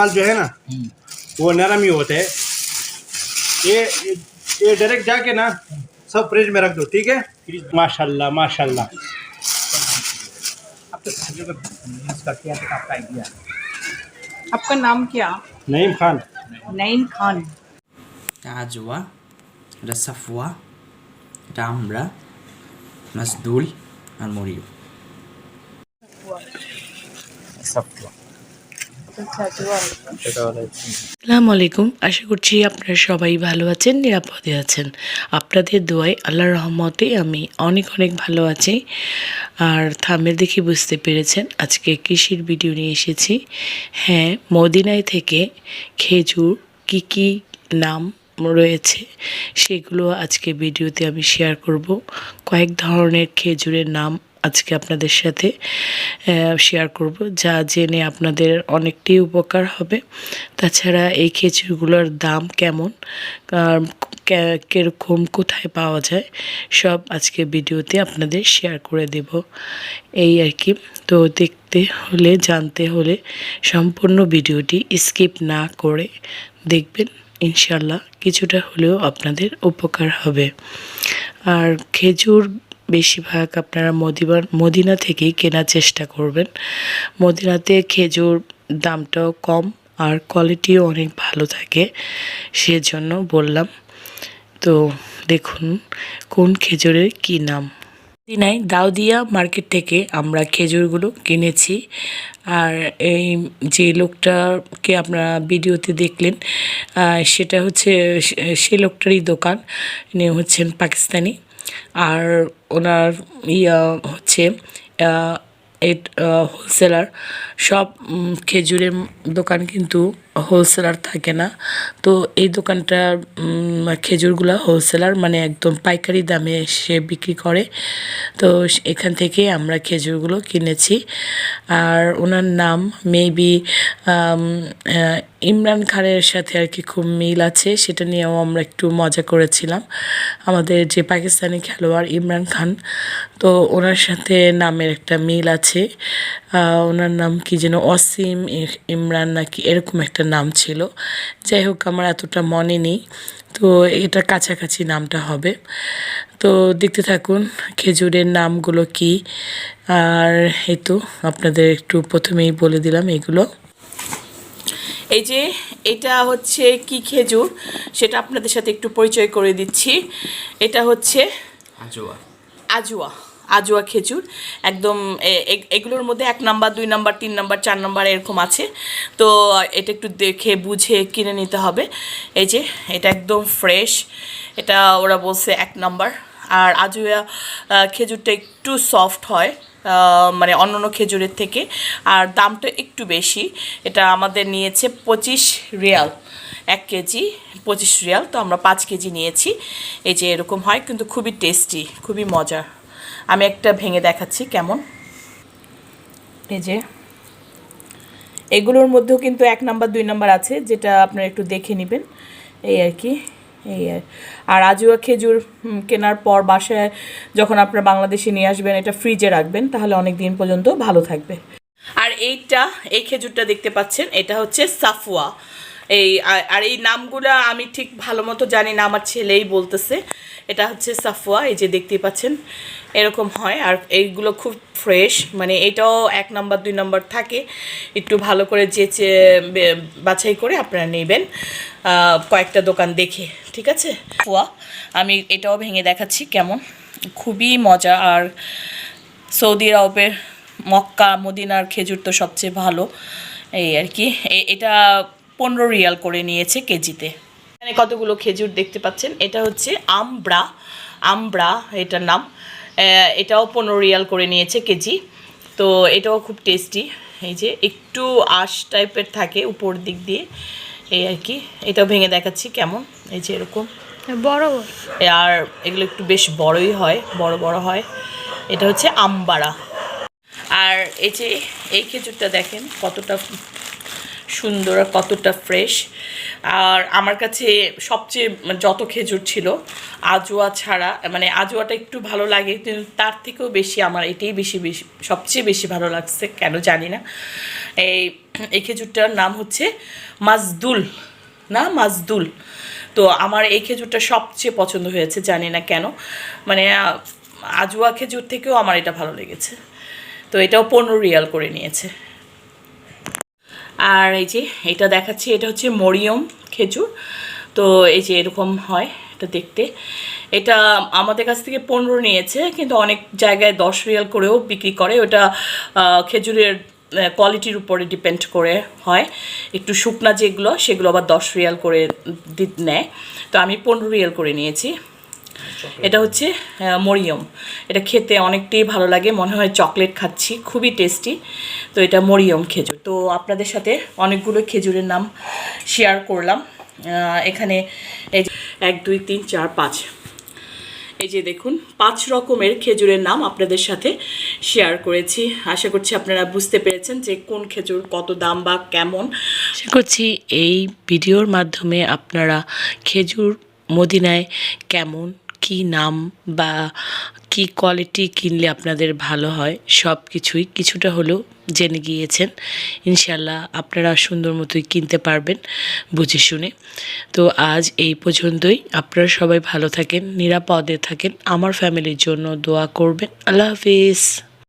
माल जो है ना हम्म। वो नरम ही होते है। ये ये डायरेक्ट जाके ना सब फ्रिज में रख दो ठीक है? माशाल्लाह माशाल्लाह। तो तो तो आपका नाम क्या? नईम खान। नईम खान। आजवा रसफवा रामरा मजदूल और मोरियो रसफवा আসসালামু আলাইকুম আশা করছি আপনারা সবাই ভালো আছেন, নিরাপদে আছেন। আপনাদের দোয়ায় আল্লাহর রহমতে আমি অনেক অনেক ভালো আছি। আর থামের দেখে বুঝতে পেরেছেন আজকে কৃষির ভিডিও নিয়ে এসেছি। হ্যাঁ মদিনায় থেকে খেজুর কি কি নাম রয়েছে সেগুলো আজকে ভিডিওতে আমি শেয়ার করব। কয়েক ধরনের খেজুরের নাম আজকে আপনাদের সাথে শেয়ার করব, যা জেনে আপনাদের অনেকটাই উপকার হবে। তাছাড়া এই খেজুরগুলোর দাম কেমন কীরকম, কোথায় পাওয়া যায়, সব আজকে ভিডিওতে আপনাদের শেয়ার করে দেব। এই আর কি। তো দেখতে হলে, জানতে হলে সম্পূর্ণ ভিডিওটি স্কিপ না করে দেখবেন। ইনশাল্লাহ কিছুটা হলেও আপনাদের উপকার হবে। আর খেজুর বেশিরভাগ আপনারা মদিবার মদিনা থেকেই কেনার চেষ্টা করবেন। মদিনাতে খেজুর দামটাও কম আর কোয়ালিটিও অনেক ভালো থাকে, সেজন্য বললাম। তো দেখুন, কোন খেজুরের কি নাম? দিনাই দাউদিয়া মার্কেট থেকে আমরা খেজুরগুলো কিনেছি আর এই যে লোকটাকে আপনারা ভিডিওতে দেখলেন সেটা হচ্ছে সে- লোকটারই দোকান। হচ্ছেন পাকিস্তানি। আর ওনার ইয়া হচ্ছে হোলসেলার সব খেজুরের দোকান কিন্তু হোলসেলার থাকে না। তো এই দোকানটার খেজুরগুলো হোলসেলার মানে একদম পাইকারি দামে সে বিক্রি করে। তো এখান থেকে আমরা খেজুরগুলো কিনেছি। আর ওনার নাম মেবি ইমরান খানের সাথে আর কি খুব মিল আছে, সেটা নিয়েও আমরা একটু মজা করেছিলাম। আমাদের যে পাকিস্তানি খেলোয়াড় ইমরান খান, তো ওনার সাথে নামের একটা মিল আছে। আহ, ওনার নাম কি যেন অসীম ইমরান নাকি এরকম একটা নাম ছিল। যাই হোক আমার এতটা মনে নেই। তো এটা কাছাকাছি নামটা হবে। তো দেখতে থাকুন খেজুরের নামগুলো কি? আর এই তো আপনাদের একটু প্রথমেই বলে দিলাম এগুলো। এই যে এটা হচ্ছে কি খেজুর? সেটা আপনাদের সাথে একটু পরিচয় করে দিচ্ছি। এটা হচ্ছে আজওয়া আজুয়া। আজুয়া খেজুর, একদম এগুলোর মধ্যে এক নাম্বার, দুই নাম্বার, তিন নাম্বার, চার নাম্বার এরকম আছে। তো এটা একটু দেখে, বুঝে কিনে নিতে হবে। এই যে, এটা একদম ফ্রেশ এটা ওরা বলছে এক নাম্বার। আর আজুয়া খেজুরটা একটু সফট হয় মানে অন্যান্য খেজুরের থেকে। আর দামটা একটু বেশি, এটা আমাদের নিয়েছে পঁচিশ রিয়াল, এক কেজি, পঁচিশ রিয়াল। তো আমরা পাঁচ কেজি নিয়েছি। এই যে এরকম হয়, কিন্তু খুবই টেস্টি খুবই মজা আমি একটা ভেঙে দেখাচ্ছি, কেমন? এই যে। এগুলোর মধ্যেও কিন্তু এক নাম্বার, দুই নাম্বার আছে, যেটা আপনারা একটু দেখে নেবেন। এই আর কি, এই আর। আর আজুয়া খেজুর কেনার পর বাসায় যখন আপনারা বাংলাদেশে নিয়ে আসবেন, এটা ফ্রিজে রাখবেন, তাহলে অনেক দিন পর্যন্ত ভালো থাকবে। আর এইটা, এই খেজুরটা দেখতে পাচ্ছেন, এটা হচ্ছে সাফুয়া এই, আর- এই নামগুলা আমি ঠিক ভালো মতো জানি না, আমার ছেলেই বলতেছে। এটা হচ্ছে সাফুয়া এই যে দেখতেই পাচ্ছেন, এরকম হয়। আর এইগুলো খুব ফ্রেশ মানে এটাও এক নাম্বার, দুই নাম্বার থাকে। একটু ভালো করে বে- বাছাই করে আপনারা নেবেন কয়েকটা দোকান দেখে, ঠিক আছে? ফুয়া আমি এটাও ভেঙে দেখাচ্ছি কেমন। খুবই মজা, আর সৌদি আরবের মক্কা, মদিনার খেজুর তো সবচেয়ে ভালো। এই আর কি এটা পনেরো রিয়াল করে নিয়েছে কেজিতে। এখানে কতগুলো খেজুর দেখতে পাচ্ছেন? এটা হচ্ছে আমব্রা। আমব্রা এটার নাম। এটাও পনেরো রিয়াল করে নিয়েছে কেজি। তো এটাও খুব টেস্টি। এই যে একটু আঁশ টাইপের থাকে উপর দিক দিয়ে। এই আর কি। এটাও ভেঙে দেখাচ্ছি কেমন। এই যে এরকম। বড় আর এগুলো একটু বেশ বড়ই হয় বড় বড় হয়। এটা হচ্ছে আমবাড়া আর এই যে এই খেজুরটা দেখেন কতটা সুন্দর আর কতটা ফ্রেশ আর আমার কাছে সবচেয়ে যত খেজুর ছিল আজোয়া ছাড়া মানে আজোয়াটা একটু ভালো লাগে কিন্তু তার থেকেও বেশি আমার এটাই বেশি বেশি সবচেয়ে বেশি ভালো লাগছে কেন জানি না। এই এই খেজুরটার নাম হচ্ছে মাজদুল না? মাজদুল। তো আমার এই খেজুরটা সবচেয়ে পছন্দ হয়েছে জানি না কেন। মানে আহ, আজওয়া খেজুর থেকেও আমার এটা ভালো লেগেছে। তো এটাও পনেরো রিয়াল করে নিয়েছে। আর এই যে এটা দেখাচ্ছি, এটা হচ্ছে মরিয়ম খেজুর। তো এই যে এরকম হয় এটা দেখতে। এটা আমাদের কাছ থেকে পনেরো নিয়েছে, কিন্তু অনেক জায়গায় দশ রিয়াল করেও বিক্রি করে। ওটা খেজুরের কোয়ালিটির উপরে ডিপেন্ড করে হয়। একটু শুকনা যেগুলো, সেগুলো আবার দশ রিয়াল করে নেয়। তো আমি পনেরো রিয়াল করে নিয়েছি। এটা হচ্ছে মরিয়ম। এটা খেতে অনেকটাই ভালো লাগে মনে হয় চকলেট খাচ্ছি খুবই টেস্টি। তো এটা মরিয়ম খেজুর। তো আপনাদের সাথে অনেকগুলো খেজুরের নাম শেয়ার করলাম। এখানে এই যে এক দুই তিন চার পাঁচ। এই যে দেখুন পাঁচ রকমের খেজুরের নাম আপনাদের সাথে শেয়ার করেছি। আশা করছি আপনারা বুঝতে পেরেছেন যে কোন খেজুর কত দাম বা কেমন। আশা করছি এই ভিডিওর মাধ্যমে আপনারা খেজুর মদিনায় কেমন কি নাম বা কি কোয়ালিটি কিনলে আপনাদের ভালো হয় সব কিছুই কিছুটা হলেও জেনে গিয়েছেন। ইনশাল্লাহ আপনারা সুন্দর মতোই কিনতে পারবেন, বুঝে শুনে। তো আজ এই পর্যন্তই। আপনারা সবাই ভালো থাকেন, নিরাপদে থাকেন। আমার ফ্যামিলির জন্য দোয়া করবেন। আল্লাহ হাফিজ।